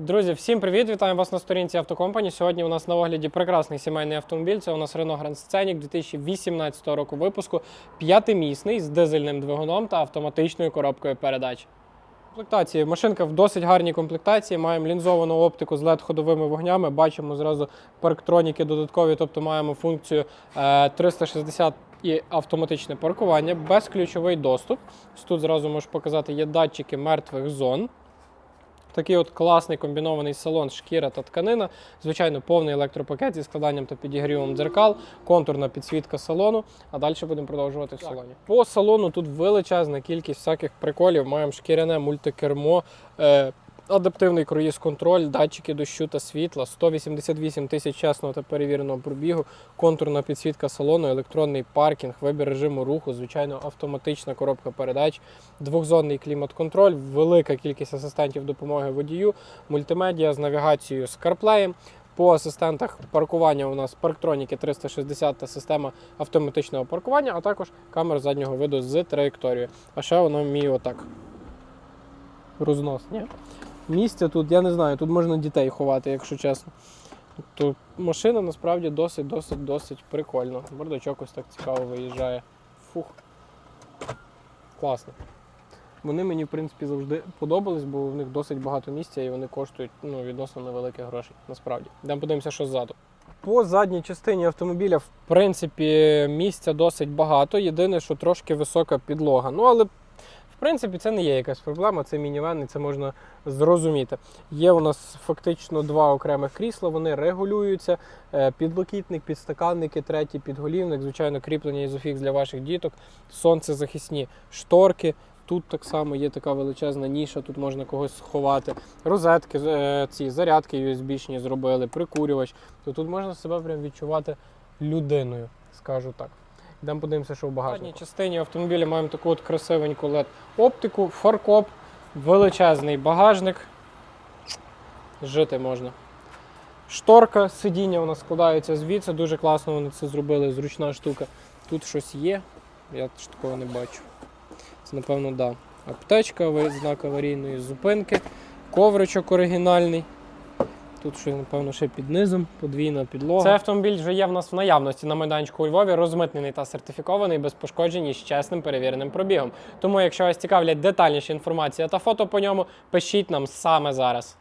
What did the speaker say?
Друзі, всім привіт! Вітаємо вас на сторінці Автокомпані. Сьогодні у нас на огляді прекрасний сімейний автомобіль. Це у нас Renault Grand Scenic 2018 року випуску, п'ятимісний з дизельним двигуном та автоматичною коробкою передач. Комплектації. Машинка в досить гарній комплектації. Маємо лінзовану оптику з LED-ходовими вогнями. Бачимо зразу парктроніки додаткові, тобто маємо функцію е, 360 і автоматичне паркування, безключовий доступ. Тут зразу можеш показати, є датчики мертвих зон. Такий от класний комбінований салон, шкіра та тканина. Звичайно, повний електропакет зі складанням та підігрівом дзеркал, контурна підсвітка салону. А далі будемо продовжувати в салоні. По салону тут величезна кількість всяких приколів. Маємо шкіряне мультикермо. Адаптивний круїз-контроль, датчики дощу та світла, 188 тисяч чесного та перевіреного пробігу, контурна підсвітка салону, електронний паркінг, вибір режиму руху, звичайно, автоматична коробка передач, двохзонний клімат-контроль, велика кількість асистентів допомоги водію, мультимедіа з навігацією з CarPlay. По асистентах паркування у нас парктроніки 360 та система автоматичного паркування, а також камера заднього виду з траєкторією. А ще воно вміє отак. Рознос, ні? Місця тут, я не знаю, тут можна дітей ховати, якщо чесно. То машина насправді досить, досить, досить прикольна. Бардачок ось так цікаво виїжджає. Фух. Класно. Вони мені, в принципі, завжди подобались, бо в них досить багато місця і вони коштують ну, відносно невеликих грошей, насправді. Йдемо подивимося, що ззаду. По задній частині автомобіля, в принципі, місця досить багато. Єдине, що трошки висока підлога. Ну, але принципі, це не є якась проблема, це мінівен, і це можна зрозуміти. Є у нас фактично два окремих крісла, вони регулюються. Е, Підлокітник, підстаканники, третій підголівник, звичайно, кріплення ізофікс для ваших діток, сонцезахисні шторки. Тут так само є така величезна ніша, тут можна когось сховати. Розетки, е, ці зарядки USB-шні зробили, прикурювач. То тут можна себе прям відчувати людиною, скажу так. Йдемо подивимося, що в багажнику. В задній частині автомобіля маємо таку от красивеньку LED оптику, фаркоп, величезний багажник. Жити можна. Шторка, сидіння у нас складаються звідси. Дуже класно вони це зробили, зручна штука. Тут щось є, я ж такого не бачу. Це, напевно, да. Аптечка, знак аварійної зупинки, ковричок оригінальний. Тут що, напевно, ще під низом, подвійна підлога. Цей автомобіль вже є в нас в наявності на майданчику у Львові, розмитнений та сертифікований без пошкоджень і з чесним перевіреним пробігом. Тому, якщо вас цікавлять детальніша інформація та фото по ньому, пишіть нам саме зараз.